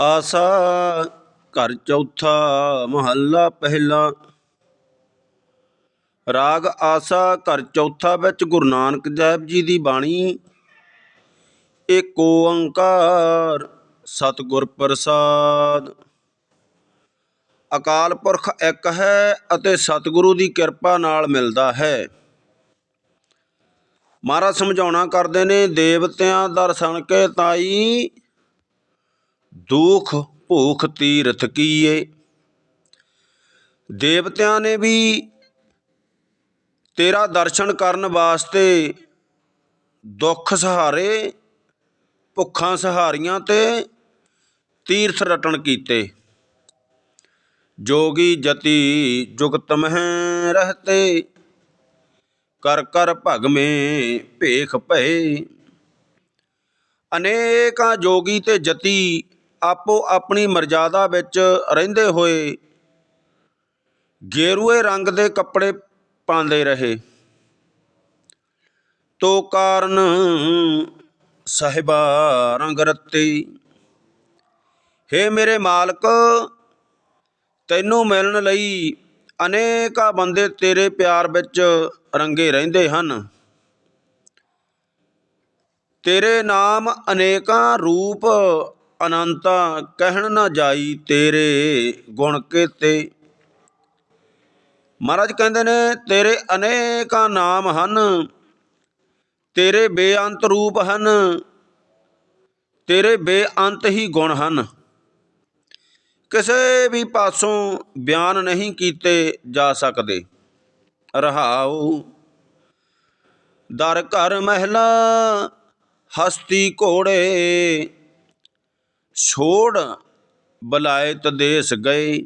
ਆਸਾ ਘਰ ਚੌਥਾ ਮਹੱਲਾ ਪਹਿਲਾ। ਰਾਗ ਆਸਾ ਘਰ ਚੌਥਾ ਵਿੱਚ ਗੁਰੂ ਨਾਨਕ ਦੇਵ ਜੀ ਦੀ ਬਾਣੀ। ਏਕ ਓੰਕਾਰ ਸਤਿਗੁਰ ਪ੍ਰਸਾਦ। ਅਕਾਲ ਪੁਰਖ ਇੱਕ ਹੈ ਅਤੇ ਸਤਿਗੁਰੂ ਦੀ ਕਿਰਪਾ ਨਾਲ ਮਿਲਦਾ ਹੈ। ਮਹਾਰਾਜ ਸਮਝਾਉਣਾ ਕਰਦੇ ਨੇ, ਦੇਵਤਿਆਂ ਦਰਸ਼ਨ ਕੇ ਤਾਈ ਦੁਖ ਭੂਖ ਤੀਰਥ ਕੀਏ। ਦੇਵਤਿਆਂ ਨੇ ਵੀ ਤੇਰਾ ਦਰਸ਼ਨ ਕਰਨ ਵਾਸਤੇ ਦੁੱਖ ਸਹਾਰੇ, ਭੁੱਖਾਂ ਸਹਾਰੀਆਂ ਤੇ ਤੀਰਥ ਰਟਣ ਕੀਤੇ। ਜੋਗੀ ਜਤੀ ਜੁਗਤ ਮਹਿ ਰਹਤੇ, ਕਰ ਕਰ ਭਗਮੇ ਭੇਖ ਭਏ। ਅਨੇਕਾਂ ਜੋਗੀ ਤੇ ਜਤੀ ਆਪੋ ਆਪਣੀ ਮਰਜ਼ਾਦਾ ਵਿੱਚ ਰਹਿੰਦੇ ਹੋਏ ਗੇਰੂਏ ਰੰਗ ਦੇ ਕੱਪੜੇ ਪਾਉਂਦੇ ਰਹੇ। ਤੋ ਕਾਰਨ ਸਾਹਿਬਾ ਰੰਗ ਰੱਤੀ, ਹੇ ਮੇਰੇ ਮਾਲਕ, ਤੈਨੂੰ ਮਿਲਣ ਲਈ ਅਨੇਕਾਂ ਬੰਦੇ ਤੇਰੇ ਪਿਆਰ ਵਿੱਚ ਰੰਗੇ ਰਹਿੰਦੇ ਹਨ। ਤੇਰੇ ਨਾਮ ਅਨੇਕਾਂ ਰੂਪ ਅਨੰਤਾ ਕਹਿਣ ਨਾ ਜਾਈ ਤੇਰੇ ਗੁਣ ਕੀਤੇ। ਮਹਾਰਾਜ ਕਹਿੰਦੇ ਨੇ, ਤੇਰੇ ਅਨੇਕਾਂ ਨਾਮ ਹਨ, ਤੇਰੇ ਬੇਅੰਤ ਰੂਪ ਹਨ, ਤੇਰੇ ਬੇਅੰਤ ਹੀ ਗੁਣ ਹਨ। ਕਿਸੇ ਵੀ ਪਾਸੋਂ ਬਿਆਨ ਨਹੀਂ ਕੀਤੇ ਜਾ ਸਕਦੇ। ਰਹਾਉ ਦਰ ਘਰ ਮਹਿਲਾ, ਹਸਤੀ ਘੋੜੇ ਛੋੜ ਬਲਾਇਤ ਦੇਸ ਗਏ।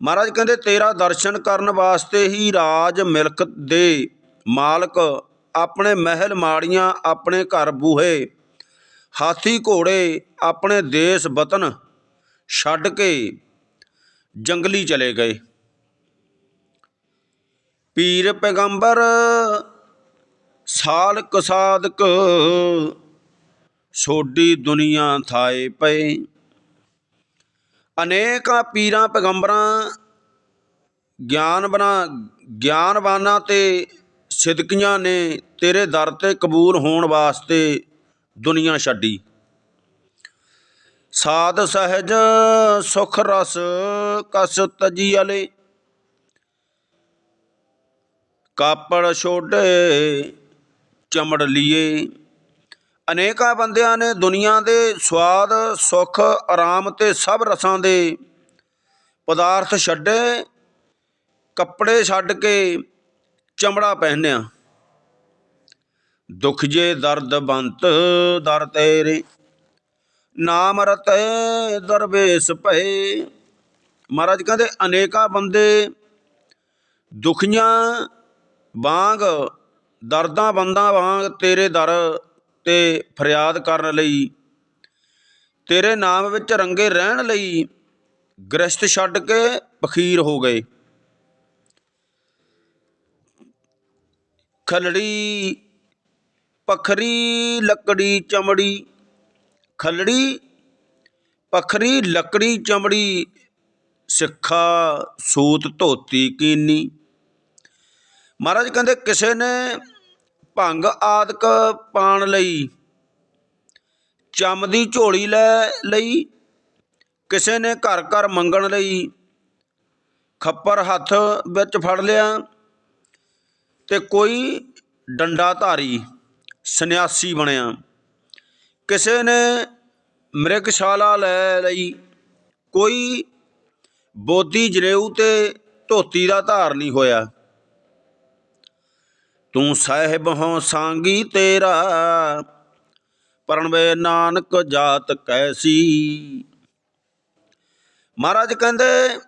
ਮਹਾਰਾਜ ਕਹਿੰਦੇ, ਤੇਰਾ ਦਰਸ਼ਨ ਕਰਨ ਵਾਸਤੇ ਹੀ ਰਾਜ ਮਿਲਕ ਦੇ ਮਾਲਕ ਆਪਣੇ ਮਹਿਲ ਮਾੜੀਆਂ ਆਪਣੇ ਘਰ ਬੂਹੇ, ਹਾਥੀ ਘੋੜੇ ਆਪਣੇ ਦੇਸ਼ ਵਤਨ ਛੱਡ ਕੇ ਜੰਗਲੀ ਚਲੇ ਗਏ। ਪੀਰ ਪੈਗੰਬਰ, ਸਾਲਕ ਸਾਧਕ ਛੋਡੀ ਦੁਨੀਆ ਥਾਏ ਪਏ। ਅਨੇਕਾਂ ਪੀਰਾਂ ਪੈਗੰਬਰਾਂ, ਗਿਆਨਵਨਾਂ, ਗਿਆਨਵਾਨਾਂ ਤੇ ਸਿਦਕੀਆਂ ਨੇ ਤੇਰੇ ਦਰ ਤੇ ਕਬੂਲ ਹੋਣ ਵਾਸਤੇ ਦੁਨੀਆ ਛੱਡੀ। ਸਾਧ ਸਹਿਜ, ਸੁਖ ਰਸ ਕਸ ਤਜੀ ਵਾਲੇ ਕਾਪੜ ਛੋਡੇ, ਚਮੜ ਲੀਏ। ਅਨੇਕਾਂ ਬੰਦਿਆਂ ਨੇ ਦੁਨੀਆ ਦੇ ਸਵਾਦ, ਸੁੱਖ, ਆਰਾਮ ਤੇ ਸਭ ਰਸਾਂ ਦੇ ਪਦਾਰਥ ਛੱਡੇ, ਕੱਪੜੇ ਛੱਡ ਕੇ ਚਮੜਾ ਪਹਿਨਿਆ। ਦੁਖ ਜੇ ਦਰਦ ਬੰਤ ਦਰ ਤੇਰੇ, ਨਾਮ ਰਤੈ ਦਰਵੇਸ ਭਏ। ਮਹਾਰਾਜ ਕਹਿੰਦੇ, ਅਨੇਕਾਂ ਬੰਦੇ ਦੁਖੀਆਂ ਵਾਂਗ, ਦਰਦਾਂ ਬੰਦਾਂ ਵਾਂਗ ਤੇਰੇ ਦਰ ਤੇ ਫਰਿਆਦ ਕਰਨ ਲਈ, ਤੇਰੇ ਨਾਮ ਵਿੱਚ ਰੰਗੇ ਰਹਿਣ ਲਈ ਗ੍ਰਸਤ ਛੱਡ ਕੇ ਫਕੀਰ ਹੋ ਗਏ। ਖਲੜੀ, ਪਖਰੀ, ਲੱਕੜੀ, ਚਮੜੀ, ਖਲੜੀ, ਪਖਰੀ, ਲੱਕੜੀ, ਚਮੜੀ, ਸਿੱਖਾ, ਸੂਤ, ਧੋਤੀ, ਕੀਨੀ। ਮਹਾਰਾਜ ਕਹਿੰਦੇ, ਕਿਸੇ ਨੇ ਭੰਗ ਆਦਿਕ ਪਾਣ ਲਈ। ਚਮ ਦੀ ਝੋਲੀ ਲੈ ਲਈ। ਕਿਸੇ ਨੇ ਘਰ ਘਰ ਮੰਗਣ ਲਈ। ਖੱਪਰ ਹੱਥ ਵਿੱਚ ਫੜ ਲਿਆ ਤੇ ਕੋਈ ਡੰਡਾ ਧਾਰੀ ਸੰਨਿਆਸੀ ਬਣਿਆ। ਕਿਸੇ ਨੇ ਮ੍ਰਿਗਸ਼ਾਲਾ ਲੈ ਲਈ। ਕੋਈ ਬੋਧੀ ਜਨੇਊ ਤੇ ਧੋਤੀ ਦਾ ਧਾਰ ਨਹੀਂ ਹੋਇਆ। ਤੂੰ ਸਾਹਿਬ ਹੋ ਸਾਂਗੀ ਤੇਰਾ, ਪਰਣਵੇ ਨਾਨਕ ਜਾਤ ਕੈਸੀ। ਮਹਾਰਾਜ ਕਹਿੰਦੇ,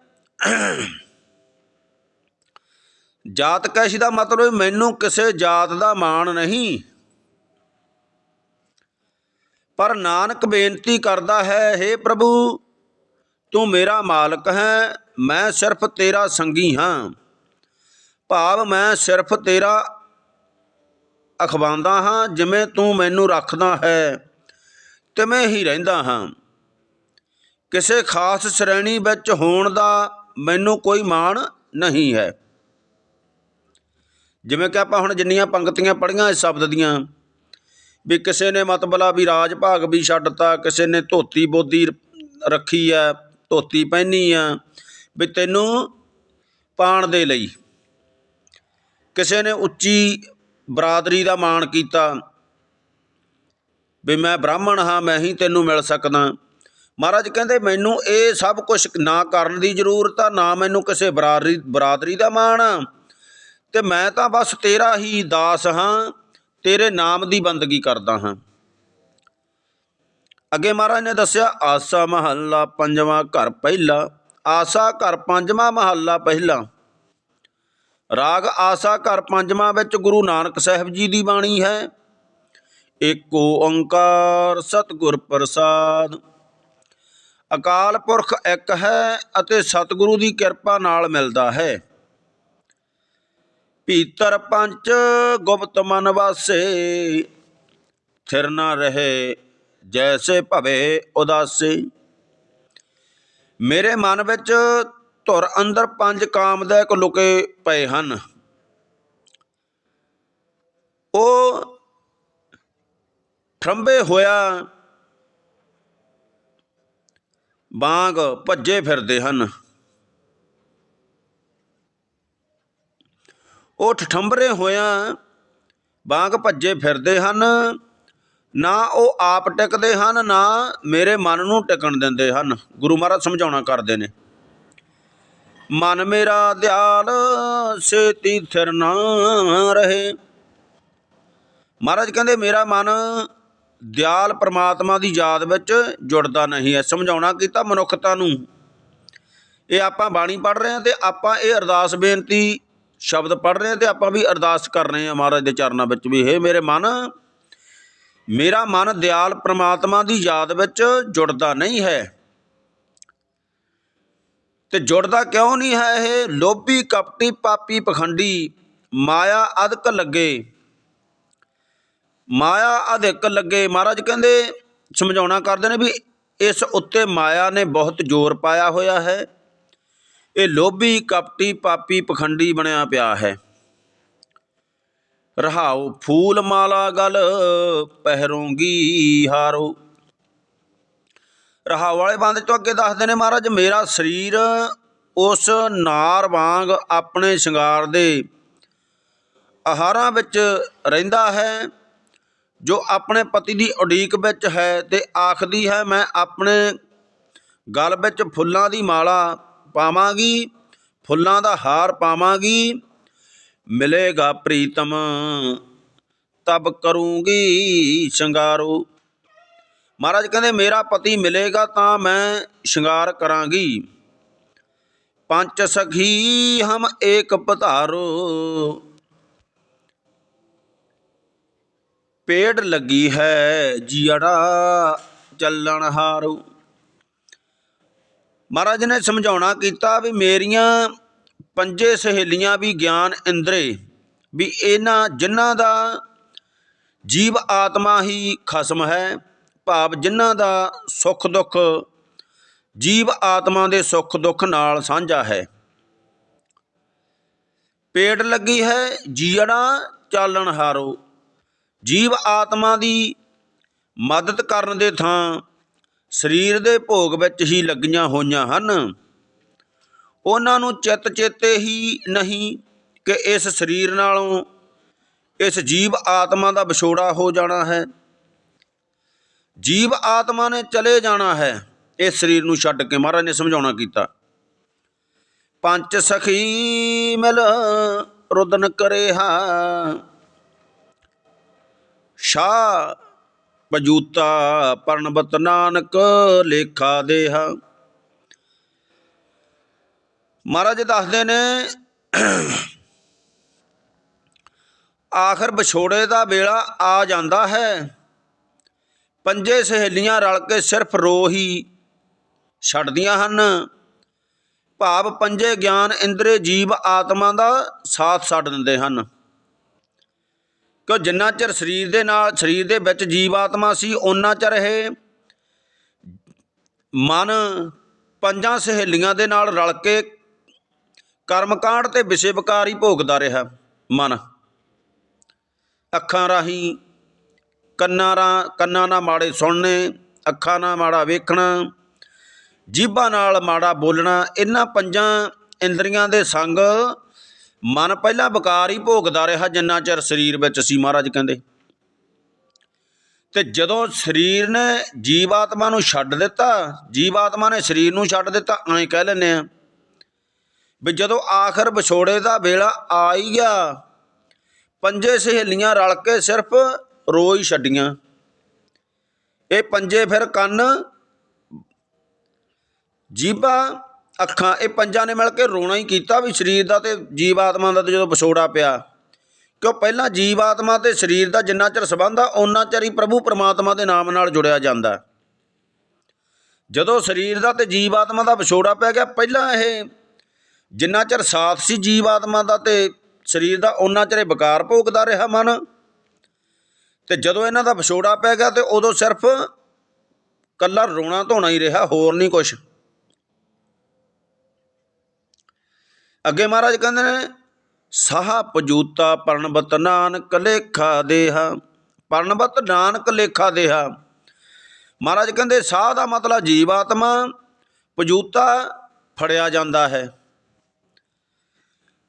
ਜਾਤ ਕੈਸੀ ਦਾ ਮਤਲਬ ਮੈਨੂੰ ਕਿਸੇ ਜਾਤ ਦਾ ਮਾਣ ਨਹੀਂ। ਪਰ ਨਾਨਕ ਬੇਨਤੀ ਕਰਦਾ ਹੈ हे ਪ੍ਰਭੂ, ਤੂੰ ਮੇਰਾ ਮਾਲਕ ਹੈ, ਮੈਂ ਸਿਰਫ ਤੇਰਾ ਸੰਗੀ ਹਾਂ। ਭਾਵ ਮੈਂ ਸਿਰਫ ਤੇਰਾ ਅਖਵਾਉਂਦਾ ਹਾਂ, ਜਿਵੇਂ ਤੂੰ ਮੈਨੂੰ ਰੱਖਦਾ ਹੈ ਤਿਵੇਂ ਹੀ ਰਹਿੰਦਾ ਹਾਂ। ਕਿਸੇ ਖਾਸ ਸ਼੍ਰੇਣੀ ਵਿੱਚ ਹੋਣ ਦਾ ਮੈਨੂੰ ਕੋਈ ਮਾਣ ਨਹੀਂ ਹੈ। ਜਿਵੇਂ ਕਿ ਆਪਾਂ ਹੁਣ ਜਿੰਨੀਆਂ ਪੰਕਤੀਆਂ ਪੜ੍ਹੀਆਂ ਇਸ ਸ਼ਬਦ ਦੀਆਂ, ਵੀ ਕਿਸੇ ਨੇ ਮਤਬਲਾ ਵੀ ਰਾਜ ਭਾਗ ਵੀ ਛੱਡਤਾ, ਕਿਸੇ ਨੇ ਧੋਤੀ ਬੋਦੀ ਰੱਖੀ ਆ ਧੋਤੀ ਪਹਿਨੀ ਆ ਵੀ ਤੈਨੂੰ ਪਾਣ ਦੇ ਲਈ। ਕਿਸੇ ਨੇ ਉੱਚੀ ਬਰਾਦਰੀ ਦਾ ਮਾਣ ਕੀਤਾ ਵੀ ਮੈਂ ਬ੍ਰਾਹਮਣ ਹਾਂ, ਮੈਂ ਹੀ ਤੈਨੂੰ ਮਿਲ ਸਕਦਾ। ਮਹਾਰਾਜ ਕਹਿੰਦੇ, ਮੈਨੂੰ ਇਹ ਸਭ ਕੁਝ ਨਾ ਕਰਨ ਦੀ ਜ਼ਰੂਰਤ ਆ, ਨਾ ਮੈਨੂੰ ਕਿਸੇ ਬਰਾਦਰੀ ਬਰਾਦਰੀ ਦਾ ਮਾਣ ਆ। ਤੇ ਮੈਂ ਤਾਂ ਬਸ ਤੇਰਾ ਹੀ ਦਾਸ ਹਾਂ, ਤੇਰੇ ਨਾਮ ਦੀ ਬੰਦਗੀ ਕਰਦਾ ਹਾਂ। ਅੱਗੇ ਮਹਾਰਾਜ ਨੇ ਦੱਸਿਆ, ਆਸਾ ਮਹੱਲਾ ਪੰਜਵਾਂ ਘਰ ਪਹਿਲਾ, ਆਸਾ ਘਰ ਪੰਜਵਾਂ ਮਹੱਲਾ ਪਹਿਲਾ। ਰਾਗ ਆਸਾ ਘਰ ਪੰਜਵਾਂ ਵਿੱਚ ਗੁਰੂ ਨਾਨਕ ਸਾਹਿਬ ਜੀ ਦੀ ਬਾਣੀ ਹੈ। ਏਕ ਓੰਕਾਰ ਸਤਿਗੁਰ ਪ੍ਰਸਾਦ। ਅਕਾਲ ਪੁਰਖ ਇੱਕ ਹੈ ਅਤੇ ਸਤਿਗੁਰੂ ਦੀ ਕਿਰਪਾ ਨਾਲ ਮਿਲਦਾ ਹੈ। ਭੀਤਰ ਪੰਚ ਗੁਪਤ ਮਨ ਵਾਸੇ, ਥਿਰ ਨਾ ਰਹੇ ਜੈਸੇ ਭਵੇ ਉਦਾਸੇ। ਮੇਰੇ ਮਨ ਵਿੱਚ ਧੁਰ ਅੰਦਰ ਪੰਜ ਕਾਮਦਾਇਕ ਲੁਕੇ ਪਏ ਹਨ। ਉਹ ਠੰਬੇ ਹੋਇਆ ਬਾਗ ਭੱਜੇ ਫਿਰਦੇ ਹਨ। ਉਹ ਠੰਬਰੇ ਹੋਇਆਂ ਬਾਗ ਭੱਜੇ ਫਿਰਦੇ ਹਨ। ਨਾ ਉਹ ਆਪ ਟਿਕਦੇ ਹਨ, ਨਾ ਮੇਰੇ ਮਨ ਨੂੰ ਟਿਕਣ ਦਿੰਦੇ ਹਨ। ਗੁਰੂ ਮਹਾਰਾਜ ਸਮਝਾਉਣਾ ਕਰਦੇ ਨੇ। ਮਨ ਮੇਰਾ ਦਿਆਲ ਸੇਤੀ ਥਿਰ ਨਾ ਰਹੇ। ਮਹਾਰਾਜ ਕਹਿੰਦੇ, ਮੇਰਾ ਮਨ ਦਿਆਲ ਪ੍ਰਮਾਤਮਾ ਦੀ ਯਾਦ ਵਿੱਚ ਜੁੜਦਾ ਨਹੀਂ ਹੈ। ਸਮਝਾਉਣਾ ਕੀਤਾ ਮਨੁੱਖਤਾ ਨੂੰ। ਇਹ ਆਪਾਂ ਬਾਣੀ ਪੜ੍ਹ ਰਹੇ ਹਾਂ ਤੇ ਆਪਾਂ ਇਹ ਅਰਦਾਸ ਬੇਨਤੀ ਸ਼ਬਦ ਪੜ੍ਹ ਰਹੇ ਹਾਂ ਤੇ ਆਪਾਂ ਵੀ ਅਰਦਾਸ ਕਰ ਰਹੇ ਹਾਂ ਮਹਾਰਾਜ ਦੇ ਚਰਨਾਂ ਵਿੱਚ ਵੀ। ਹੈ ਮੇਰੇ ਮਨ, ਮੇਰਾ ਮਨ ਦਿਆਲ ਪ੍ਰਮਾਤਮਾ ਦੀ ਯਾਦ ਵਿੱਚ ਜੁੜਦਾ ਨਹੀਂ ਹੈ। ਤੇ ਜੁੜਦਾ ਕਿਉਂ ਨਹੀਂ ਹੈ ਇਹ? ਲੋਭੀ, ਕਪਟੀ, ਪਾਪੀ, ਪਖੰਡੀ, ਮਾਇਆ ਅਧਿਕ ਲੱਗੇ। ਮਾਇਆ ਅਧਿਕ ਲੱਗੇ। ਮਹਾਰਾਜ ਕਹਿੰਦੇ, ਸਮਝਾਉਣਾ ਕਰਦੇ ਨੇ ਵੀ ਇਸ ਉੱਤੇ ਮਾਇਆ ਨੇ ਬਹੁਤ ਜ਼ੋਰ ਪਾਇਆ ਹੋਇਆ ਹੈ। ਇਹ ਲੋਭੀ, ਕਪਟੀ, ਪਾਪੀ, ਪਖੰਡੀ ਬਣਿਆ ਪਿਆ ਹੈ। ਰਹਾਉ ਫੂਲ ਮਾਲਾ ਗਲ, ਪਹਿਰੋਂਗੀ ਹਾਰੋ। ਰਹਾਉ ਵਾਲੇ ਬੰਦ ਤੋਂ ਅੱਗੇ ਦੱਸਦੇ ਨੇ ਮਹਾਰਾਜ, ਮੇਰਾ ਸਰੀਰ ਉਸ ਨਾਰ ਵਾਂਗ ਆਪਣੇ ਸ਼ਿੰਗਾਰ ਦੇ ਆਹਾਰਾਂ ਵਿੱਚ ਰਹਿੰਦਾ ਹੈ, ਜੋ ਆਪਣੇ ਪਤੀ ਦੀ ਉਡੀਕ ਵਿੱਚ ਹੈ ਤੇ ਆਖਦੀ ਹੈ, ਮੈਂ ਆਪਣੇ ਗਲ ਵਿੱਚ ਫੁੱਲਾਂ ਦੀ ਮਾਲਾ ਪਾਵਾਂਗੀ, ਫੁੱਲਾਂ ਦਾ ਹਾਰ ਪਾਵਾਂਗੀ, ਮਿਲੇਗਾ ਪ੍ਰੀਤਮ, ਤਬ ਕਰੂੰਗੀ ਸ਼ਿੰਗਾਰੋ। ਮਹਾਰਾਜ ਕਹਿੰਦੇ, ਮੇਰਾ ਪਤੀ ਮਿਲੇਗਾ ਤਾਂ ਮੈਂ ਸ਼ਿੰਗਾਰ ਕਰਾਂਗੀ। ਪੰਜ ਸਖੀ ਹਮ ਏਕ ਪਧਾਰੋ। ਪੇੜ ਲੱਗੀ ਹੈ ਜੀੜਾ ਚੱਲਣ ਹਾਰੂ। ਮਹਾਰਾਜ ਨੇ ਸਮਝਾਉਣਾ ਕੀਤਾ ਵੀ ਮੇਰੀਆਂ ਪੰਜੇ ਸਹੇਲੀਆਂ ਵੀ ਗਿਆਨ ਇੰਦਰੇ, ਵੀ ਇਹਨਾਂ ਜਿਨ੍ਹਾਂ ਦਾ ਜੀਵ ਆਤਮਾ ਹੀ ਖਸਮ ਹੈ ਭਾਵ ਜਿਨ੍ਹਾਂ ਦਾ ਸੁੱਖ ਦੁੱਖ ਜੀਵ ਆਤਮਾ ਦੇ ਸੁੱਖ ਦੁੱਖ ਨਾਲ ਸਾਂਝਾ ਹੈ। ਪੇਟ ਲੱਗੀ ਹੈ ਜੀੜਾ ਚਾਲਣ ਹਾਰੋ। ਜੀਵ ਆਤਮਾ ਦੀ ਮਦਦ ਕਰਨ ਦੇ ਥਾਂ ਸਰੀਰ ਦੇ ਭੋਗ ਵਿੱਚ ਹੀ ਲੱਗੀਆਂ ਹੋਈਆਂ ਹਨ। ਉਹਨਾਂ ਨੂੰ ਚਿੱਤ ਚੇਤੇ ਹੀ ਨਹੀਂ ਕਿ ਇਸ ਸਰੀਰ ਨਾਲੋਂ ਇਸ ਜੀਵ ਆਤਮਾ ਦਾ ਵਿਛੋੜਾ ਹੋ ਜਾਣਾ ਹੈ। ਜੀਵ ਆਤਮਾ ਨੇ ਚਲੇ ਜਾਣਾ ਹੈ ਇਸ ਸਰੀਰ ਨੂੰ ਛੱਡ ਕੇ ਮਹਾਰਾਜ ਨੇ ਸਮਝਾਉਣਾ ਕੀਤਾ। ਪੰਜ ਸਖੀ ਮਿਲ ਰੁਦਨ ਕਰੇਹਾ। ਸ਼ਾ ਪਜੂਤਾ ਪਰਣਬਤ ਨਾਨਕ ਲੇਖਾ ਦੇਹਾ। ਮਹਾਰਾਜ ਦੱਸਦੇ ਨੇ, ਆਖਰ ਵਿਛੋੜੇ ਦਾ ਵੇਲਾ ਆ ਜਾਂਦਾ ਹੈ। ਪੰਜੇ ਸਹੇਲੀਆਂ ਰਲ ਕੇ ਸਿਰਫ ਰੋ ਹੀ ਛੱਡਦੀਆਂ ਹਨ। ਭਾਵ ਪੰਜੇ ਗਿਆਨ ਇੰਦਰੇ ਜੀਵ ਆਤਮਾ ਦਾ ਸਾਥ ਛੱਡ ਦਿੰਦੇ ਹਨ। ਕਿ ਜਿੰਨਾ ਚਿਰ ਸਰੀਰ ਦੇ ਨਾਲ, ਸਰੀਰ ਦੇ ਵਿੱਚ ਜੀਵ ਆਤਮਾ ਸੀ ਉਹਨਾਂ ਚਿਰ ਇਹ ਮਨ ਪੰਜਾਂ ਸਹੇਲੀਆਂ ਦੇ ਨਾਲ ਰਲ ਕੇ ਕਰਮਕਾਂਡ ਤੇ ਵਿਸ਼ੇ ਵਿਕਾਰ ਹੀ ਭੋਗਦਾ ਰਿਹਾ। ਮਨ ਅੱਖਾਂ ਰਾਹੀਂ ਕੰਨਾਂ ਰਾਂ, ਕੰਨਾਂ ਨਾਲ ਮਾੜੇ ਸੁਣਨੇ, ਅੱਖਾਂ ਨਾਲ ਮਾੜਾ ਵੇਖਣਾ ਜੀਭਾਂ ਨਾਲ ਮਾੜਾ ਬੋਲਣਾ, ਇਹਨਾਂ ਪੰਜਾਂ ਇੰਦਰੀਆਂ ਦੇ ਸੰਗ ਮਨ ਪਹਿਲਾਂ ਵਿਕਾਰ ਹੀ ਭੋਗਦਾ ਰਿਹਾ ਜਿੰਨਾ ਚਿਰ ਸਰੀਰ ਵਿੱਚ ਸੀ ਮਹਾਰਾਜ ਕਹਿੰਦੇ। ਤੇ ਜਦੋਂ ਸਰੀਰ ਨੇ ਜੀਵਾਤਮਾ ਨੂੰ ਛੱਡ ਦਿੱਤਾ, ਜੀਵਾਤਮਾ ਨੇ ਸਰੀਰ ਨੂੰ ਛੱਡ ਦਿੱਤਾ, ਐਂ ਕਹਿ ਲੈਂਦੇ ਆ ਵੀ ਜਦੋਂ ਆਖਰ ਵਿਛੋੜੇ ਦਾ ਵੇਲਾ ਆ ਹੀ ਗਿਆ, ਪੰਜੇ ਸਹੇਲੀਆਂ ਰਲ ਕੇ ਸਿਰਫ ਰੋ ਹੀ ਛੱਡੀਆਂ। ਇਹ ਪੰਜੇ ਫਿਰ ਕੰਨ, ਜੀਭਾ, ਅੱਖਾਂ, ਇਹ ਪੰਜਾਂ ਨੇ ਮਿਲ ਕੇ ਰੋਣਾ ਹੀ ਕੀਤਾ ਵੀ ਸਰੀਰ ਦਾ ਤੇ ਜੀਵਾਤਮਾ ਦਾ ਤੇ ਜਦੋਂ ਵਿਛੋੜਾ ਪਿਆ। ਕਿਉਂ ਪਹਿਲਾਂ ਜੀਵ ਆਤਮਾ ਤੇ ਸਰੀਰ ਦਾ ਜਿੰਨਾ ਚਿਰ ਸੰਬੰਧ ਆ ਉਹਨਾਂ ਚਿਰ ਹੀ ਪ੍ਰਭੂ ਪਰਮਾਤਮਾ ਦੇ ਨਾਮ ਨਾਲ ਜੁੜਿਆ ਜਾਂਦਾ। ਜਦੋਂ ਸਰੀਰ ਦਾ ਤੇ ਜੀਵਾਤਮਾ ਦਾ ਵਿਛੋੜਾ ਪੈ ਗਿਆ, ਪਹਿਲਾਂ ਇਹ ਜਿੰਨਾ ਚਿਰ ਸਾਥ ਸੀ ਜੀਵ ਆਤਮਾ ਦਾ ਤੇ ਸਰੀਰ ਦਾ ਉਹਨਾਂ ਚਿਰ ਇਹ ਵਿਕਾਰ ਭੋਗਦਾ ਰਿਹਾ ਮਨ। ਤੇ ਜਦੋਂ ਇਹਨਾਂ ਦਾ ਵਿਛੋੜਾ ਪੈ ਗਿਆ ਤੇ ਉਦੋਂ ਸਿਰਫ ਕੱਲਾ ਰੋਣਾ ਧੋਣਾ ਹੀ ਰਿਹਾ, ਹੋਰ ਨਹੀਂ ਕੁਛ। ਅੱਗੇ ਮਹਾਰਾਜ ਕਹਿੰਦੇ ਨੇ, ਸਾਹਾ ਪਜੂਤਾ ਪਰਣਬਤ ਨਾਨਕ ਲੇਖਾ ਦੇਹਾ ਪਰਣਬਤ ਨਾਨਕ ਲੇਖਾ ਦੇਹਾ। ਮਹਾਰਾਜ ਕਹਿੰਦੇ, ਸਾਹ ਦਾ ਮਤਲਬ ਜੀਵ ਆਤਮਾ ਪਜੂਤਾ ਫੜਿਆ ਜਾਂਦਾ ਹੈ।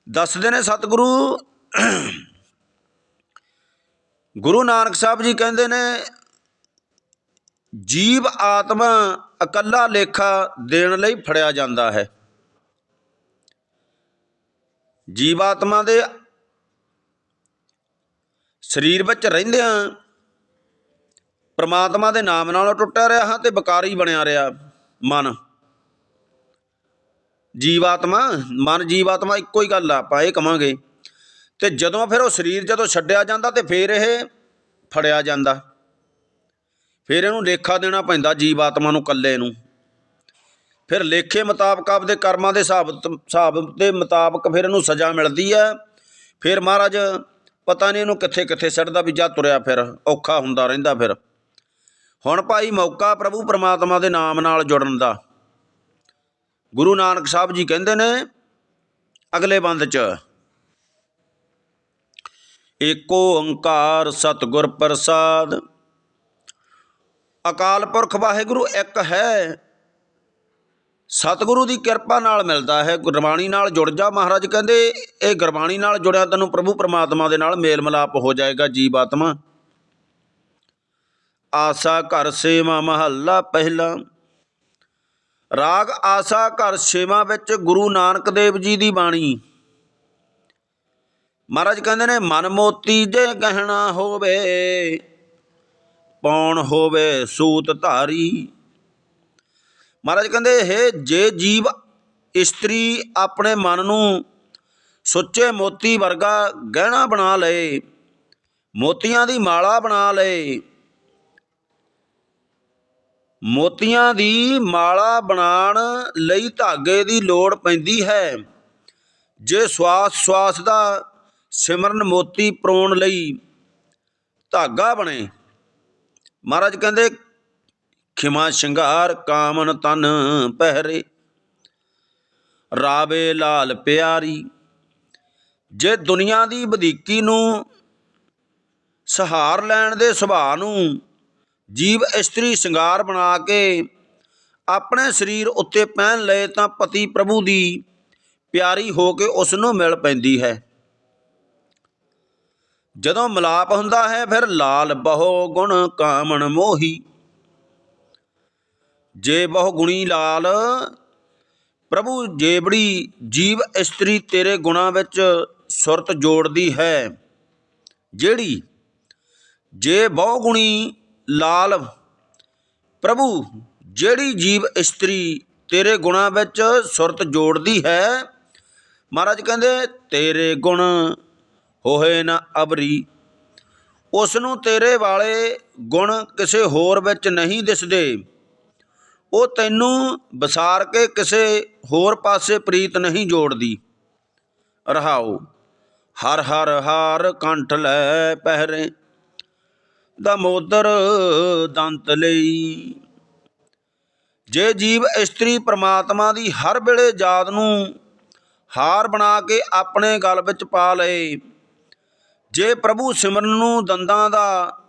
ਦੱਸਦੇ ਨੇ ਸਤਿਗੁਰੂ ਗੁਰੂ ਨਾਨਕ ਸਾਹਿਬ ਜੀ ਕਹਿੰਦੇ ਨੇ, ਜੀਵ ਆਤਮਾ ਇਕੱਲਾ ਲੇਖਾ ਦੇਣ ਲਈ ਫੜਿਆ ਜਾਂਦਾ ਹੈ। ਜੀਵਾਤਮਾ ਦੇ ਸਰੀਰ ਵਿੱਚ ਰਹਿੰਦਿਆਂ ਪ੍ਰਮਾਤਮਾ ਦੇ ਨਾਮ ਨਾਲੋਂ ਟੁੱਟਿਆ ਰਿਹਾ ਹਾਂ ਤੇ ਵਿਕਾਰੀ ਬਣਿਆ ਰਿਹਾ ਮਨ। ਜੀਵਾਤਮਾ ਮਨ ਜੀਵਾਤਮਾ ਇੱਕੋ ਹੀ ਗੱਲ ਆ, ਆਪਾਂ ਇਹ ਕਵਾਂਗੇ ਤੇ ਜਦੋਂ ਫਿਰ ਉਹ ਸਰੀਰ ਜਦੋਂ ਛੱਡਿਆ ਜਾਂਦਾ ਤੇ ਫਿਰ ਇਹ ਫੜਿਆ ਜਾਂਦਾ। ਫਿਰ ਇਹਨੂੰ ਲੇਖਾ ਦੇਣਾ ਪੈਂਦਾ ਜੀਵ ਆਤਮਾ ਨੂੰ ਇਕੱਲੇ ਨੂੰ। ਫਿਰ ਲੇਖੇ ਮੁਤਾਬਕ ਆਪਦੇ ਕਰਮਾਂ ਦੇ ਹਿਸਾਬ ਹਿਸਾਬ ਦੇ ਮੁਤਾਬਕ ਫਿਰ ਇਹਨੂੰ ਸਜ਼ਾ ਮਿਲਦੀ ਹੈ। ਫਿਰ ਮਹਾਰਾਜ ਪਤਾ ਨਹੀਂ ਇਹਨੂੰ ਕਿੱਥੇ ਕਿੱਥੇ ਸੜਦਾ ਵੀ ਜਾ ਤੁਰਿਆ ਫਿਰ, ਔਖਾ ਹੁੰਦਾ ਰਹਿੰਦਾ ਫਿਰ। ਹੁਣ ਭਾਈ ਮੌਕਾ ਪ੍ਰਭੂ ਪਰਮਾਤਮਾ ਦੇ ਨਾਮ ਨਾਲ ਜੁੜਨ ਦਾ। ਗੁਰੂ ਨਾਨਕ ਸਾਹਿਬ ਜੀ ਕਹਿੰਦੇ ਨੇ, ਅਗਲੇ ਬੰਦ ਚ ਏਕੋ ਓੰਕਾਰ ਸਤਿਗੁਰ ਪ੍ਰਸਾਦ। ਅਕਾਲ ਪੁਰਖ ਵਾਹਿਗੁਰੂ, ਇੱਕ ਹੈ। ਸਤਿਗੁਰੂ ਦੀ ਕਿਰਪਾ ਨਾਲ ਮਿਲਦਾ ਹੈ। ਗੁਰਬਾਣੀ ਨਾਲ ਜੁੜ ਜਾ ਮਹਾਰਾਜ ਕਹਿੰਦੇ, ਇਹ ਗੁਰਬਾਣੀ ਨਾਲ ਜੁੜਿਆ ਤੈਨੂੰ ਪ੍ਰਭੂ ਪਰਮਾਤਮਾ ਦੇ ਨਾਲ ਮੇਲ ਮਿਲਾਪ ਹੋ ਜਾਏਗਾ ਜੀਵ ਆਤਮਾ ਆਸਾ ਘਰ ਸੇਵਾ ਮਹੱਲਾ ਪਹਿਲਾ। ਰਾਗ ਆਸਾ ਘਰ ਸੇਵਾ ਵਿੱਚ ਗੁਰੂ ਨਾਨਕ ਦੇਵ ਜੀ ਦੀ ਬਾਣੀ। ਮਹਾਰਾਜ ਕਹਿੰਦੇ ਨੇ, ਮਨ ਮੋਤੀ ਜੇ ਗਹਿਣਾ ਹੋਵੇ, ਪੌਣ ਹੋਵੇ ਸੂਤ ਧਾਰੀ। ਮਹਾਰਾਜ ਕਹਿੰਦੇ ਇਹ ਜੇ ਜੀਵ ਇਸਤਰੀ ਆਪਣੇ ਮਨ ਨੂੰ ਸੁੱਚੇ ਮੋਤੀ ਵਰਗਾ ਗਹਿਣਾ ਬਣਾ ਲਏ ਮੋਤੀਆਂ ਦੀ ਮਾਲਾ ਬਣਾ ਲਏ ਮੋਤੀਆਂ ਦੀ ਮਾਲਾ ਬਣਾਉਣ ਲਈ ਧਾਗੇ ਦੀ ਲੋੜ ਪੈਂਦੀ ਹੈ। ਜੇ ਸਵਾਸ ਸਵਾਸ ਦਾ ਸਿਮਰਨ ਮੋਤੀ ਪਰੋਣ ਲਈ ਧਾਗਾ ਬਣੇ। ਮਹਾਰਾਜ ਕਹਿੰਦੇ, ਖਿਮਾ ਸ਼ਿੰਗਾਰ ਕਾਮਨ ਤਨ ਪਹਿਰੇ, ਰਾਵੇ ਲਾਲ ਪਿਆਰੀ। ਜੇ ਦੁਨੀਆ ਦੀ ਵਧੀਕੀ ਨੂੰ ਸਹਾਰ ਲੈਣ ਦੇ ਸੁਭਾਅ ਨੂੰ ਜੀਵ ਇਸਤਰੀ ਸ਼ਿੰਗਾਰ ਬਣਾ ਕੇ ਆਪਣੇ ਸਰੀਰ ਉੱਤੇ ਪਹਿਨ ਲਏ ਤਾਂ ਪਤੀ ਪ੍ਰਭੂ ਦੀ ਪਿਆਰੀ ਹੋ ਕੇ ਉਸ ਨੂੰ ਮਿਲ ਪੈਂਦੀ ਹੈ। ਜਦੋਂ ਮਿਲਾਪ ਹੁੰਦਾ ਹੈ, ਫਿਰ ਲਾਲ ਬਹੁ ਗੁਣ ਕਾਮਣ ਮੋਹੀ। ਜੇ ਬਹੁ ਗੁਣੀ ਲਾਲ, ਪ੍ਰਭੂ ਜੇਬੜੀ ਜੀਵ ਇਸਤਰੀ ਤੇਰੇ ਗੁਣਾ ਵਿੱਚ ਸੁਰਤ ਜੋੜਦੀ ਹੈ। ਜਿਹੜੀ ਜੇ ਬਹੁ ਗੁਣੀ ਲਾਲ, ਪ੍ਰਭੂ ਜਿਹੜੀ ਜੀਵ ਇਸਤਰੀ ਤੇਰੇ ਗੁਣਾ ਵਿੱਚ ਸੁਰਤ ਜੋੜਦੀ ਹੈ, ਮਹਾਰਾਜ ਕਹਿੰਦੇ, ਤੇਰੇ ਗੁਣ ਹੋਏ ਨਾ ਅਬਰੀ। ਉਸ ਨੂੰ ਤੇਰੇ ਵਾਲੇ ਗੁਣ ਕਿਸੇ ਹੋਰ ਵਿੱਚ ਨਹੀਂ ਦਿਸਦੇ। ਉਹ ਤੈਨੂੰ ਵਿਸਾਰ ਕੇ ਕਿਸੇ ਹੋਰ ਪਾਸੇ ਪ੍ਰੀਤ ਨਹੀਂ ਜੋੜਦੀ। ਰਹਾਓ, ਹਰ ਹਰ ਹਾਰ ਕੰਠ ਲੈ ਪਹਿਰੇ ਦਮੋਦਰ ਦੰਤ ਲਈ। ਜੇ ਜੀਵ ਇਸਤਰੀ ਪ੍ਰਮਾਤਮਾ ਦੀ ਹਰ ਵੇਲੇ ਯਾਦ ਨੂੰ ਹਾਰ ਬਣਾ ਕੇ ਆਪਣੇ ਗਲ ਵਿੱਚ ਪਾ ਲਏ ਜੇ ਪ੍ਰਭੂ ਸਿਮਰਨ ਨੂੰ ਦੰਦਾਂ ਦਾ,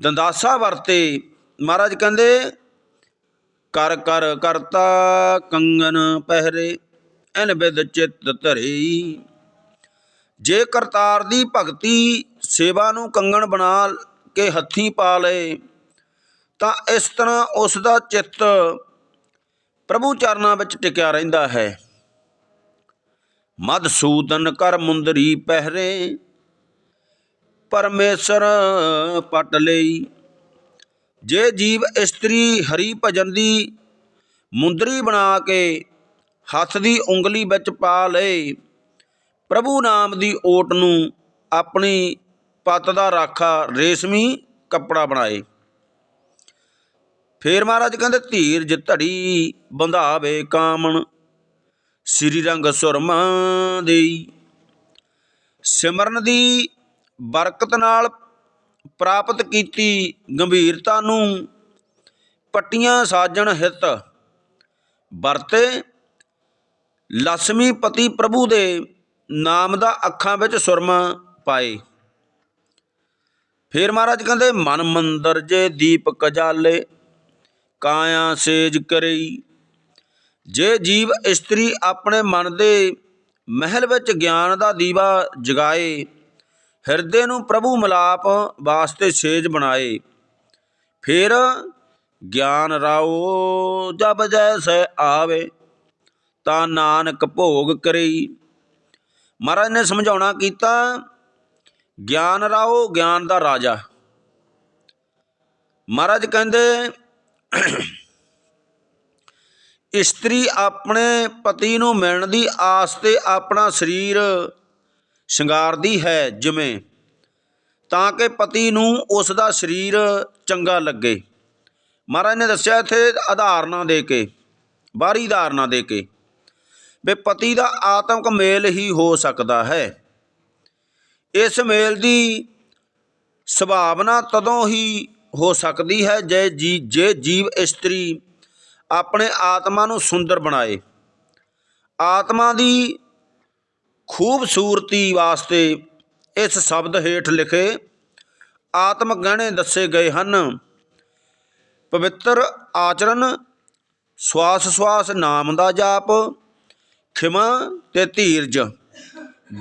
ਦੰਦਾਸਾ ਵਰਤੇ, ਮਹਾਰਾਜ ਕਹਿੰਦੇ, ਕਰ ਕਰ, ਕਰਤਾ ਕੰਗਨ ਪਹਿਰੇ, ਐਨ ਬਿਦ ਚਿੱਤ ਧਰੀ। ਜੇ ਕਰਤਾਰ ਦੀ ਭਗਤੀ ਸੇਵਾ ਨੂੰ ਕੰਗਣ ਬਣਾ ਕੇ ਹੱਥੀਂ ਪਾ ਲਏ, ਤਾਂ ਇਸ ਤਰ੍ਹਾਂ ਉਸ ਦਾ ਚਿੱਤ ਪ੍ਰਭੂ ਚਰਨਾਂ ਵਿੱਚ ਟਿਕਿਆ ਰਹਿੰਦਾ ਹੈ। ਮਦਸੂਦਨ ਕਰ ਮੁੰਦਰੀ ਪਹਿਰੇ ਪਰਮੇਸ਼ਰ ਪਟ ਲਈ। ਜੇ ਜੀਵ ਇਸਤਰੀ ਹਰੀ ਭਜਨ ਦੀ ਮੁੰਦਰੀ ਬਣਾ ਕੇ ਹੱਥ ਦੀ ਉਂਗਲੀ ਵਿੱਚ ਪਾ ਲਏ ਪ੍ਰਭੂ ਨਾਮ ਦੀ ਓਟ ਨੂੰ ਆਪਣੀ ਪੱਤ ਦਾ ਰਾਖਾ ਰੇਸ਼ਮੀ ਕੱਪੜਾ ਬਣਾਏ। ਫੇਰ ਮਹਾਰਾਜ ਕਹਿੰਦੇ ਧੀਰਜ ਧੜੀ ਬੰਧਾਵੇ ਕਾਮਣ, ਸ੍ਰੀ ਰੰਗ ਸੁਰਮਾ ਦੇਈ। ਸਿਮਰਨ ਦੀ ਬਰਕਤ ਨਾਲ ਪ੍ਰਾਪਤ ਕੀਤੀ ਗੰਭੀਰਤਾ ਨੂੰ ਪੱਟੀਆਂ ਸਾਜਣ ਹਿਤ ਵਰਤੇ ਲక్ష్ਮੀ ਪਤੀ ਪ੍ਰਭੂ ਦੇ ਨਾਮ ਦਾ ਅੱਖਾਂ ਵਿੱਚ ਸੁਰਮਾ ਪਾਏ। ਫੇਰ ਮਹਾਰਾਜ ਕਹਿੰਦੇ, ਮਨ ਮੰਦਰ ਜੇ ਦੀਪਕ ਜਾਲੇ ਕਾਇਆ ਸੇਜ ਕਰਈ। ਜੇ ਜੀਵ ਇਸਤਰੀ ਆਪਣੇ ਮਨ ਦੇ ਮਹਿਲ ਵਿੱਚ ਗਿਆਨ ਦਾ ਦੀਵਾ ਜਗਾਏ ਹਿਰਦੇ ਨੂੰ ਪ੍ਰਭੂ ਮਿਲਾਪ ਵਾਸਤੇ ਸੇਜ ਬਣਾਏ। ਫਿਰ ਗਿਆਨ ਰਾਓ, ਜਬ ਜੈਸੇ ਆਵੇ, ਤਾਂ ਨਾਨਕ ਭੋਗ ਕਰਈ। ਮਹਾਰਾਜ ਨੇ ਸਮਝਾਉਣਾ ਕੀਤਾ, ਗਿਆਨ ਰਾਓ ਗਿਆਨ ਦਾ ਰਾਜਾ। ਮਹਾਰਾਜ ਕਹਿੰਦੇ, ਇਸਤਰੀ ਆਪਣੇ ਪਤੀ ਨੂੰ ਮਿਲਣ ਦੀ ਆਸ ਤੇ ਆਪਣਾ ਸਰੀਰ ਸ਼ਿੰਗਾਰਦੀ ਹੈ ਜਿਵੇਂ, ਤਾਂ ਕਿ ਪਤੀ ਨੂੰ ਉਸ ਦਾ ਸਰੀਰ ਚੰਗਾ ਲੱਗੇ। ਮਹਾਰਾਜ ਨੇ ਦੱਸਿਆ ਇੱਥੇ ਆਧਾਰਨਾ ਦੇ ਕੇ, ਬਾਹਰੀ ਧਾਰਨਾ ਦੇ ਕੇ, ਵੀ ਪਤੀ ਦਾ ਆਤਮਕ ਮੇਲ ਹੀ ਹੋ ਸਕਦਾ ਹੈ। ਇਸ ਮੇਲ ਦੀ ਸੁਭਾਵਨਾ ਤਦੋਂ ਹੀ ਹੋ ਸਕਦੀ ਹੈ ਜੇ ਜੀ, ਜੇ ਜੀਵ ਇਸਤਰੀ ਆਪਣੇ ਆਤਮਾ ਨੂੰ ਸੁੰਦਰ ਬਣਾਏ। ਆਤਮਾ ਦੀ ਖੂਬਸੂਰਤੀ ਵਾਸਤੇ ਇਸ ਸ਼ਬਦ ਹੇਠ ਲਿਖੇ ਆਤਮ ਗਹਿਣੇ ਦੱਸੇ ਗਏ ਹਨ। ਪਵਿੱਤਰ ਆਚਰਣ, ਸਵਾਸ ਸਵਾਸ ਨਾਮ ਦਾ ਜਾਪ, ਖਿਮਾ ਤੇ ਧੀਰਜ,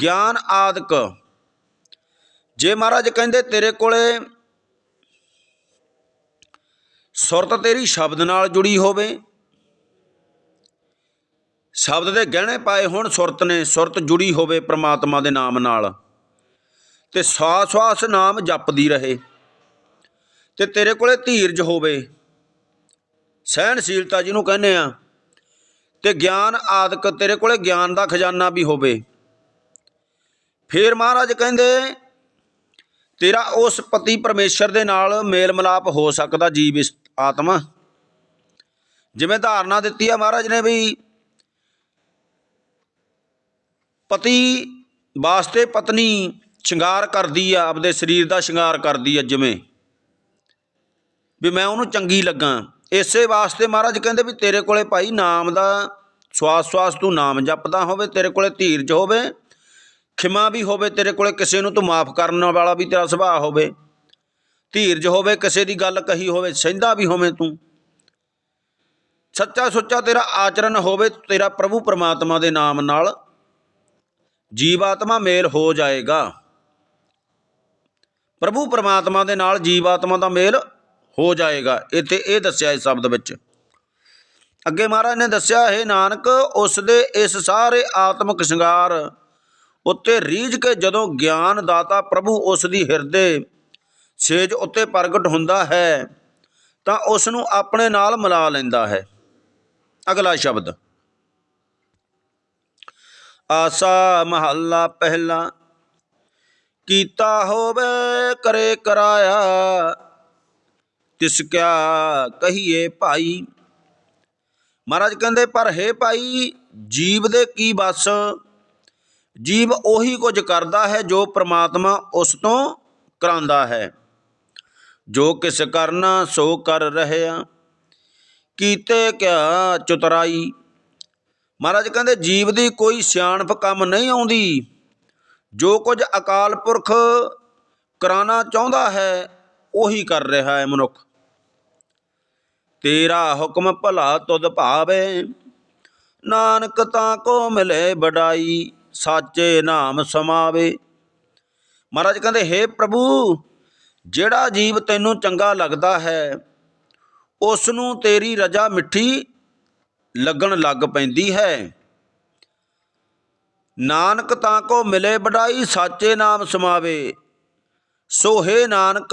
ਗਿਆਨ ਆਦਿਕ। ਜੇ ਮਹਾਰਾਜ ਕਹਿੰਦੇ ਤੇਰੇ ਕੋਲੇ ਸੁਰਤ ਤੇਰੀ ਸ਼ਬਦ ਨਾਲ ਜੁੜੀ ਹੋਵੇ ਸ਼ਬਦ ਦੇ ਗਹਿਣੇ ਪਾਏ ਹੋਣ ਸੁਰਤ ਨੇ, ਸੁਰਤ ਜੁੜੀ ਹੋਵੇ ਪ੍ਰਮਾਤਮਾ ਦੇ ਨਾਮ ਨਾਲ। ਤੇ ਸਵਾਸ ਸਵਾਸ ਨਾਮ ਜਪਦੀ ਰਹੇ। ਤੇ ਤੇਰੇ ਕੋਲੇ ਧੀਰਜ ਹੋਵੇ। ਸਹਿਣਸ਼ੀਲਤਾ ਜਿਹਨੂੰ ਕਹਿੰਦੇ ਆ, ਤੇ ਗਿਆਨ ਆਦਿਕ ਤੇਰੇ ਕੋਲੇ ਗਿਆਨ ਦਾ ਖਜ਼ਾਨਾ ਵੀ ਹੋਵੇ। ਫੇਰ ਮਹਾਰਾਜ ਕਹਿੰਦੇ, ਤੇਰਾ ਉਸ ਪਤੀ ਪਰਮੇਸ਼ਰ ਦੇ ਨਾਲ ਮੇਲ ਮਿਲਾਪ ਹੋ ਸਕਦਾ ਜੀਵ ਆਤਮਾ। ਜਿਵੇਂ ਧਾਰਨਾ ਦਿੱਤੀ ਆ ਮਹਾਰਾਜ ਨੇ ਵੀ ਪਤੀ ਵਾਸਤੇ ਪਤਨੀ ਸ਼ਿੰਗਾਰ ਕਰਦੀ ਆ, ਆਪਦੇ ਸਰੀਰ ਦਾ ਸ਼ਿੰਗਾਰ ਕਰਦੀ ਆ ਜਿਵੇਂ। ਵੀ ਮੈਂ ਉਹਨੂੰ ਚੰਗੀ ਲੱਗਾ। ਇਸੇ ਵਾਸਤੇ ਮਹਾਰਾਜ ਕਹਿੰਦੇ ਵੀ ਤੇਰੇ ਕੋਲੇ ਭਾਈ ਨਾਮ ਦਾ ਸਵਾਸ ਸਵਾਸ ਤੂੰ ਨਾਮ ਜਪਦਾ ਹੋਵੇ, ਤੇਰੇ ਕੋਲੇ ਧੀਰਜ ਹੋਵੇ, ਖਿਮਾ ਵੀ ਹੋਵੇ, ਤੇਰੇ ਕੋਲੇ ਕਿਸੇ ਨੂੰ ਤੂੰ ਮਾਫ ਕਰਨ ਵਾਲਾ ਵੀ ਤੇਰਾ ਸੁਭਾਅ ਹੋਵੇ। ਧੀਰਜ ਹੋਵੇ, ਕਿਸੇ ਦੀ ਗੱਲ ਕਹੀ ਹੋਵੇ, ਸਹਿੰਦਾ ਵੀ ਹੋਵੇਂ ਤੂੰ। ਸੱਚਾ ਸੁੱਚਾ ਤੇਰਾ ਆਚਰਣ ਹੋਵੇ ਤੇਰਾ ਪ੍ਰਭੂ ਪਰਮਾਤਮਾ ਦੇ ਨਾਮ ਨਾਲ। ਜੀਵਾਤਮਾ ਮੇਲ ਹੋ ਜਾਏਗਾ। ਪ੍ਰਭੂ ਪਰਮਾਤਮਾ ਦੇ ਨਾਲ ਜੀਵਾਤਮਾ ਦਾ ਮੇਲ ਹੋ ਜਾਏਗਾ। ਇੱਥੇ ਇਹ ਦੱਸਿਆ ਇਸ ਸ਼ਬਦ ਵਿੱਚ। ਅੱਗੇ ਮਹਾਰਾਜ ਨੇ ਦੱਸਿਆ, ਹੈ ਨਾਨਕ, ਉਸ ਦੇ ਇਸ ਸਾਰੇ ਆਤਮਿਕ ਸ਼ਿੰਗਾਰ ਉੱਤੇ ਰੀਝ ਕੇ ਜਦੋਂ ਗਿਆਨ ਦਾਤਾ ਪ੍ਰਭੂ ਉਸ ਦੀ ਹਿਰਦੇ ਸੇਜ ਉੱਤੇ ਪ੍ਰਗਟ ਹੁੰਦਾ ਹੈ, ਤਾਂ ਉਸ ਨੂੰ ਆਪਣੇ ਨਾਲ ਮਿਲਾ ਲੈਂਦਾ ਹੈ। ਅਗਲਾ ਸ਼ਬਦ। ਆਸਾ ਮਹੱਲਾ ਪਹਿਲਾ। ਕੀਤਾ ਹੋਵੇ ਕਰੇ ਕਰਾਇਆ, ਤਿਸ ਕਿਆ ਕਹੀਏ ਭਾਈ। ਮਹਾਰਾਜ ਕਹਿੰਦੇ, ਪਰ ਹੈ ਭਾਈ, ਜੀਵ ਦੇ ਕੀ ਬਸ ਜੀਵ ਉਹੀ ਕੁਝ ਕਰਦਾ ਹੈ ਜੋ ਪ੍ਰਮਾਤਮਾ ਉਸ ਤੋਂ ਕਰਾਂਦਾ ਹੈ। ਜੋ ਕਿਸ ਕਰਨਾ ਸੋ ਕਰ ਰਹਿਆ। ਕੀਤੇ ਕਿਆ ਚੁਤਰਾਈ ਮਹਾਰਾਜ ਕਹਿੰਦੇ, ਜੀਵ ਦੀ ਕੋਈ ਸਿਆਣਪ ਕੰਮ ਨਹੀਂ ਆਉਂਦੀ। ਜੋ ਕੁਝ ਅਕਾਲ ਪੁਰਖ ਕਰਾਉਣਾ ਚਾਹੁੰਦਾ ਹੈ, ਉਹੀ ਕਰ ਰਿਹਾ ਹੈ ਮਨੁੱਖ। ਤੇਰਾ ਹੁਕਮ ਭਲਾ ਤੁਧ ਭਾਵੇ, ਨਾਨਕ ਤਾਂ ਕੋ ਮਿਲੇ ਬੜਾਈ ਸਾਚੇ ਨਾਮ ਸਮਾਵੇ। ਮਹਾਰਾਜ ਕਹਿੰਦੇ हे ਪ੍ਰਭੂ, ਜਿਹੜਾ ਜੀਵ ਤੈਨੂੰ ਚੰਗਾ ਲੱਗਦਾ ਹੈ ਉਸ ਨੂੰ ਤੇਰੀ ਰਜਾ ਮਿੱਠੀ ਲੱਗਣ ਲੱਗ ਪੈਂਦੀ ਹੈ। ਨਾਨਕ ਤਾਂ ਕੋ ਮਿਲੇ ਬੜਾਈ ਸਾਚੇ ਨਾਮ ਸਮਾਵੇ। ਸੋ ਹੈ ਨਾਨਕ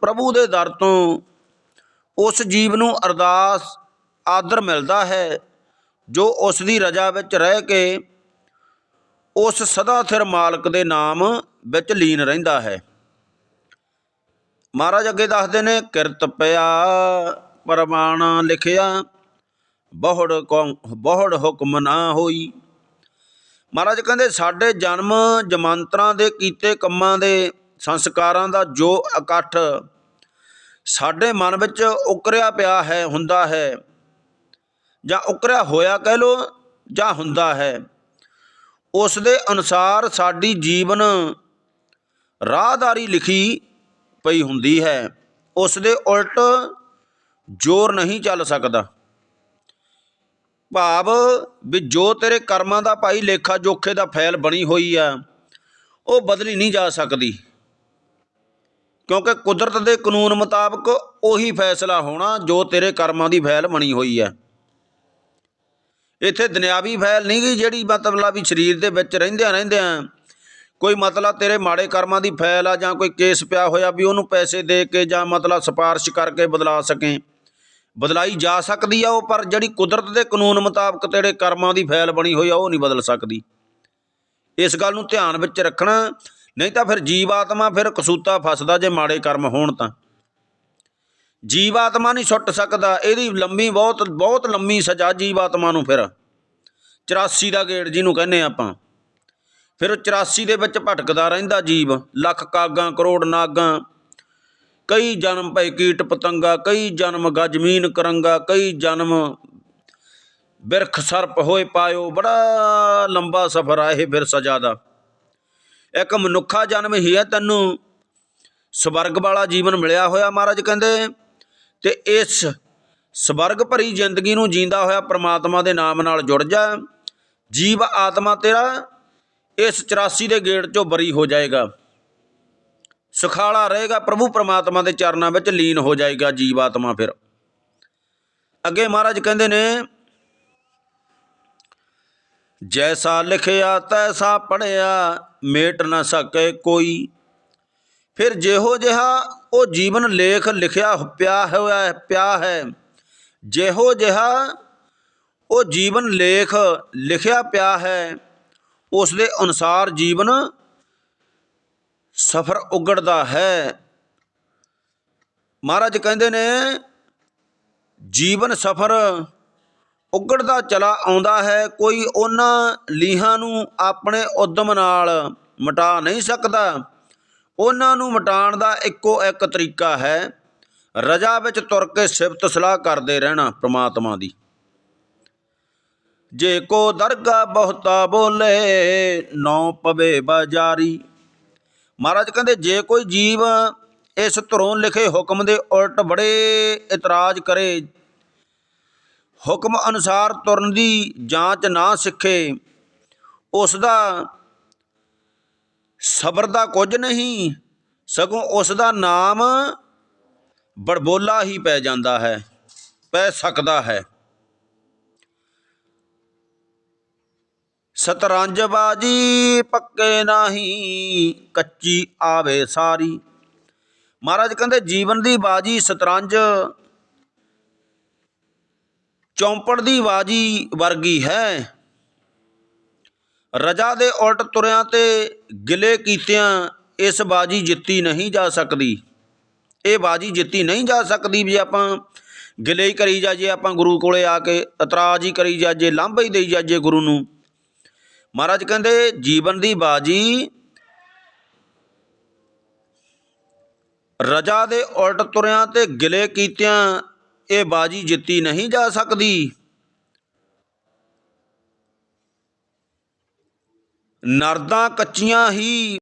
ਪ੍ਰਭੂ ਦੇ ਦਰ ਤੋਂ ਉਸ ਜੀਵ ਨੂੰ ਅਰਦਾਸ, ਆਦਰ ਮਿਲਦਾ ਹੈ। ਜੋ ਉਸ ਦੀ ਰਜਾ ਵਿੱਚ ਰਹਿ ਕੇ ਉਸ ਸਦਾ ਸਿਰ ਮਾਲਕ ਦੇ ਨਾਮ ਵਿੱਚ ਲੀਨ ਰਹਿੰਦਾ ਹੈ। ਮਹਾਰਾਜ ਅੱਗੇ ਦੱਸਦੇ ਨੇ, ਕਿਰਤ ਪਿਆ, ਪਰਮਾਣ ਲਿਖਿਆ। ਬਹੁੜ ਕੌ- ਬਹੁੜ ਹੁਕਮ ਨਾ ਹੋਈ। ਮਹਾਰਾਜ ਕਹਿੰਦੇ, ਸਾਡੇ ਜਨਮ ਜਮਾਂਤਰਾਂ ਦੇ ਕੀਤੇ ਕੰਮਾਂ ਦੇ ਸੰਸਕਾਰਾਂ ਦਾ ਜੋ ਇਕੱਠ ਸਾਡੇ ਮਨ ਵਿੱਚ ਉਕਰਿਆ ਪਿਆ ਹੈ, ਹੁੰਦਾ ਹੈ। ਜਾਂ ਉਕਰਿਆ ਹੋਇਆ ਕਹਿ ਲੋ ਜਾਂ ਹੁੰਦਾ ਹੈ। ਉਸ ਦੇ ਅਨੁਸਾਰ ਸਾਡੀ ਜੀਵਨ ਰਾਹਦਾਰੀ ਲਿਖੀ ਪਈ ਹੁੰਦੀ ਹੈ। ਉਸ ਦੇ ਉਲਟ ਜ਼ੋਰ ਨਹੀਂ ਚੱਲ ਸਕਦਾ। ਭਾਵ ਵੀ ਜੋ ਤੇਰੇ ਕਰਮਾਂ ਦਾ ਭਾਈ ਲੇਖਾ ਜੋਖੇ ਦਾ ਫੈਲ ਬਣੀ ਹੋਈ ਆ, ਉਹ ਬਦਲੀ ਨਹੀਂ ਜਾ ਸਕਦੀ। ਕਿਉਂਕਿ ਕੁਦਰਤ ਦੇ ਕਾਨੂੰਨ ਮੁਤਾਬਕ ਉਹੀ ਫੈਸਲਾ ਹੋਣਾ ਜੋ ਤੇਰੇ ਕਰਮਾਂ ਦੀ ਫੈਲ ਬਣੀ ਹੋਈ ਹੈ ਇੱਥੇ ਦੁਨਿਆਵੀ ਫੈਲ ਨਹੀਂ ਗਈ ਜਿਹੜੀ ਮਤਲਬ ਵੀ ਸਰੀਰ ਦੇ ਵਿੱਚ ਰਹਿੰਦਿਆਂ ਰਹਿੰਦਿਆਂ ਕੋਈ ਮਤਲਬ ਤੇਰੇ ਮਾੜੇ ਕਰਮਾਂ ਦੀ ਫੈਲ ਆ ਜਾਂ ਕੋਈ ਕੇਸ ਪਿਆ ਹੋਇਆ ਵੀ ਉਹਨੂੰ ਪੈਸੇ ਦੇ ਕੇ ਜਾਂ ਮਤਲਬ ਸਿਫਾਰਿਸ਼ ਕਰਕੇ ਬਦਲਾ ਸਕੇ। ਬਦਲਾਈ ਜਾ ਸਕਦੀ ਆ ਉਹ, ਪਰ ਜਿਹੜੀ ਕੁਦਰਤ ਦੇ ਕਾਨੂੰਨ ਮੁਤਾਬਕ ਤੇਰੇ ਕਰਮਾਂ ਦੀ ਫੈਲ ਬਣੀ ਹੋਈ ਆ, ਉਹ ਨਹੀਂ ਬਦਲ ਸਕਦੀ। ਇਸ ਗੱਲ ਨੂੰ ਧਿਆਨ ਵਿੱਚ ਰੱਖਣਾ, ਨਹੀਂ ਤਾਂ ਫਿਰ ਜੀਵ ਆਤਮਾ ਫਿਰ ਕਸੂਤਾ ਫਸਦਾ ਜੇ ਮਾੜੇ ਕਰਮ ਹੋਣ ਤਾਂ। ਜੀਵ ਆਤਮਾ ਨਹੀਂ ਛੁੱਟ ਸਕਦਾ, ਇਹਦੀ ਲੰਮੀ ਬਹੁਤ ਬਹੁਤ ਲੰਮੀ ਸਜ਼ਾ ਜੀਵ ਆਤਮਾ ਨੂੰ ਫਿਰ। 84 ਦਾ ਗੇੜ ਜਿਹਨੂੰ ਕਹਿੰਦੇ ਆਪਾਂ। ਫਿਰ ਉਹ 84 ਦੇ ਵਿੱਚ ਭਟਕਦਾ ਰਹਿੰਦਾ ਜੀਵ, ਲੱਖ ਕਾਗਾਂ, ਕਰੋੜ ਨਾਗਾਂ ਕਈ ਜਨਮ ਭਈ ਕੀਟ ਪਤੰਗਾ, ਕਈ ਜਨਮ ਗਜਮੀਨ ਕਰੰਗਾ, ਕਈ ਜਨਮ ਬਿਰਖ ਸਰਪ ਹੋਏ ਪਾਇਓ, ਬੜਾ ਲੰਬਾ ਸਫ਼ਰ ਆ ਇਹ ਫਿਰ ਸਜ਼ਾ ਦਾ। ਇੱਕ ਮਨੁੱਖਾ ਜਨਮ ਹੀ ਹੈ, ਤੈਨੂੰ ਸਵਰਗ ਵਾਲਾ ਜੀਵਨ ਮਿਲਿਆ ਹੋਇਆ ਮਹਾਰਾਜ ਕਹਿੰਦੇ, ਤੇ ਇਸ ਸਵਰਗ ਭਰੀ ਜ਼ਿੰਦਗੀ ਨੂੰ ਜੀਂਦਾ ਹੋਇਆ ਪ੍ਰਮਾਤਮਾ ਦੇ ਨਾਮ ਨਾਲ ਜੁੜ ਜਾ। ਜੀਵ ਆਤਮਾ ਤੇਰਾ ਇਸ 84 ਦੇ ਗੇੜ ਚੋਂ ਬਰੀ ਹੋ ਜਾਏਗਾ। ਸੁਖਾਲਾ ਰਹੇਗਾ, ਪ੍ਰਭੂ ਪਰਮਾਤਮਾ ਦੇ ਚਰਨਾਂ ਵਿੱਚ ਲੀਨ ਹੋ ਜਾਏਗਾ ਜੀਵ ਆਤਮਾ ਫਿਰ। ਅੱਗੇ ਮਹਾਰਾਜ ਕਹਿੰਦੇ ਨੇ, ਜੈਸਾ ਲਿਖਿਆ, ਤੈਸਾ ਪੜਿਆ ਮੇਟ ਨਾ ਸਕੇ ਕੋਈ। ਫਿਰ ਜਿਹੋ ਜਿਹਾ ਉਹ ਜੀਵਨ ਲੇਖ ਲਿਖਿਆ ਪਿਆ ਹੋਇਆ ਪਿਆ ਹੈ, ਜਿਹੋ ਜਿਹਾ ਉਹ ਜੀਵਨ ਲੇਖ ਲਿਖਿਆ ਪਿਆ ਹੈ, ਉਸ ਦੇ ਅਨੁਸਾਰ ਜੀਵਨ ਸਫਰ ਉਗੜਦਾ ਹੈ। ਮਹਾਰਾਜ ਕਹਿੰਦੇ ਨੇ, ਜੀਵਨ ਸਫਰ ਉਗੜਦਾ ਚਲਾ ਆਉਂਦਾ ਹੈ, ਕੋਈ ਉਹਨਾਂ ਲੀਹਾਂ ਨੂੰ ਆਪਣੇ ਉਦਮ ਨਾਲ ਮਿਟਾ ਨਹੀਂ ਸਕਦਾ। ਉਹਨਾਂ ਨੂੰ ਮਿਟਾਉਣ ਦਾ ਇੱਕੋ ਇੱਕ ਤਰੀਕਾ ਹੈ, ਰਜਾ ਵਿੱਚ ਤੁਰ ਕੇ ਸਿਫਤ ਸਲਾਹ ਕਰਦੇ ਰਹਿਣਾ ਪ੍ਰਮਾਤਮਾ ਦੀ। ਜੇ ਕੋ ਦਰਗਾ ਬਹੁਤਾ ਬੋਲੇ ਨੌ ਪਵੇ ਬਾਜ਼ਾਰੀ ਮਹਾਰਾਜ ਕਹਿੰਦੇ, ਜੇ ਕੋਈ ਜੀਵ ਇਸ ਧਰੋਂ ਲਿਖੇ ਹੁਕਮ ਦੇ ਉਲਟ ਬੜੇ ਇਤਰਾਜ਼ ਕਰੇ, ਹੁਕਮ ਅਨੁਸਾਰ ਤੁਰਨ ਦੀ ਜਾਂਚ ਨਾ ਸਿੱਖੇ ਉਸ ਦਾ ਸਬਰ ਦਾ ਕੁਝ ਨਹੀਂ, ਸਗੋਂ ਉਸ ਦਾ ਨਾਮ ਬੜਬੋਲਾ ਹੀ ਪੈ ਜਾਂਦਾ ਹੈ, ਪੈ ਸਕਦਾ ਹੈ। ਸਤਰੰਜ ਬਾਜੀ ਪੱਕੇ ਨਹੀਂ, ਕੱਚੀ ਆਵੇ ਸਾਰੀ। ਮਹਾਰਾਜ ਕਹਿੰਦੇ, ਜੀਵਨ ਦੀ ਬਾਜੀ ਸਤਰੰਜ, ਚੌਂਪੜ ਦੀ ਬਾਜੀ ਵਰਗੀ ਹੈ। ਰਜਾ ਦੇ ਉਲਟ ਤੁਰਿਆਂ ਤੇ ਗਿਲੇ ਕੀਤਿਆਂ ਇਸ ਬਾਜੀ ਜਿੱਤੀ ਨਹੀਂ ਜਾ ਸਕਦੀ। ਇਹ ਬਾਜੀ ਜਿੱਤੀ ਨਹੀਂ ਜਾ ਸਕਦੀ ਵੀ ਆਪਾਂ ਗਿਲੇ ਹੀ ਕਰੀ ਜਾਜੇ ਆਪਾਂ ਗੁਰੂ ਕੋਲੇ ਆ ਕੇ ਇਤਰਾਜ਼ ਹੀ ਕਰੀ ਜਾਜੇ ਲਾਂਭਾ ਹੀ ਦੇਈ ਜਾਜੇ ਗੁਰੂ ਨੂੰ। ਮਹਾਰਾਜ ਕਹਿੰਦੇ, ਜੀਵਨ ਦੀ ਬਾਜੀ ਰਜਾ ਦੇ ਉਲਟ ਤੁਰਿਆਂ ਤੇ ਗਿਲੇ ਕੀਤਿਆਂ, ਇਹ ਬਾਜੀ ਜਿੱਤੀ ਨਹੀਂ ਜਾ ਸਕਦੀ। ਨਰਦਾਂ ਕੱਚੀਆਂ ਹੀ